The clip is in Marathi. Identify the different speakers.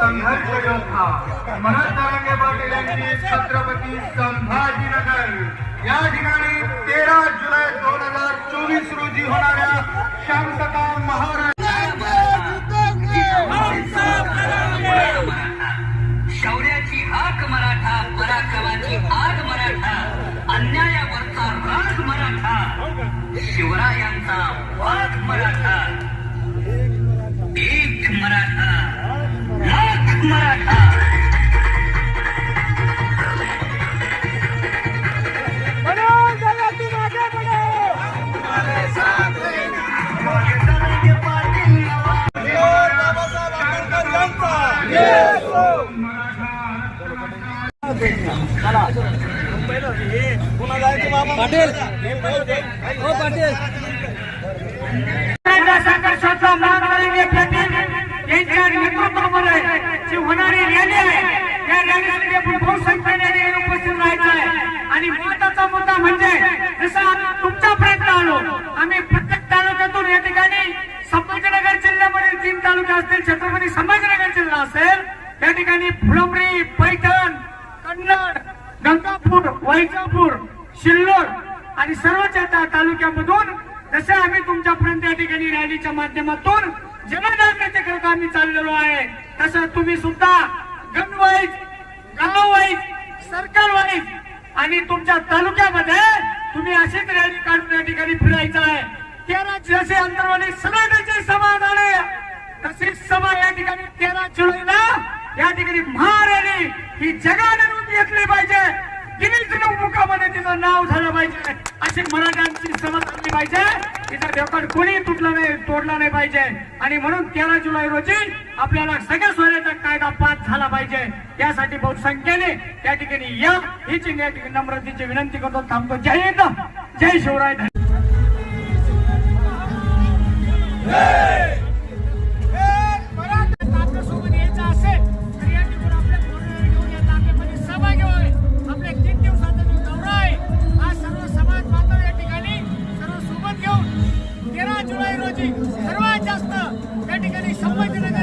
Speaker 1: संघर्ष योद्धा मनोज तरंगे पाटील यांची छत्रपती संभाजीनगर. या ठिकाणी तेरा जुलै दोन हजार चोवीस रोजी होणाऱ्या शांतता महाराज
Speaker 2: शौर्याची हाक मराठा पराक्रमाची आग मराठा अन्यायावरचा राग मराठा शिवरायांचा वाघ मराठा.
Speaker 3: यांच्या नेतृत्वामध्ये जी होणारी रॅली आहे या रॅलीमध्ये आपण बहुसंख्येने उपस्थित राहायचं आहे आणि महत्त्वाचा मुद्दा म्हणजे जसं आम्ही तुमच्यापर्यंत आलो आम्ही जिल्ह्यामध्ये तीन तालुके असतील छत्रपती संभाजीनगर जिल्हा असेल त्या ठिकाणी फुलंबरी पैठण कन्नड गंगापूर वैजापूर शिल्लोड आणि सर्वच त्या तालुक्यामधून जसे आम्ही तुमच्यापर्यंत या ठिकाणी रॅलीच्या माध्यमातून जनजागृतीकरता आम्ही चाललेलो आहे तसं तुम्ही सुद्धा गणवाईज गाववाईज सरकारवाईज वाईज आणि तुमच्या तालुक्यामध्ये तुम्ही अशीच रॅली काढून या ठिकाणी फिरायचं आहे. तेरा जसे अंतरवाली सगळ्यांचे समाज आले. तशीच समाज या ठिकाणी तेरा जुलैला या ठिकाणी महारॅली ही जगाने नोंद घेतली पाहिजे. गिनीज मुखामध्ये तिचं नाव झालं पाहिजे. अशी मराठ्यांची समज झाली पाहिजे. तिचा रेकॉर्ड कोणी तुटला नाही तोडला नाही पाहिजे. आणि म्हणून तेरा जुलै रोजी आपल्याला सगळ्या सोयऱ्याचा कायदा पास झाला पाहिजे. यासाठी बहुसंख्येने या ठिकाणी या. हीच या ठिकाणी नम्रतेची विनंती करतो. थांबतो. जय हिंद. जय शिवराय सर्वात जास्त त्या ठिकाणी संभाजीनगर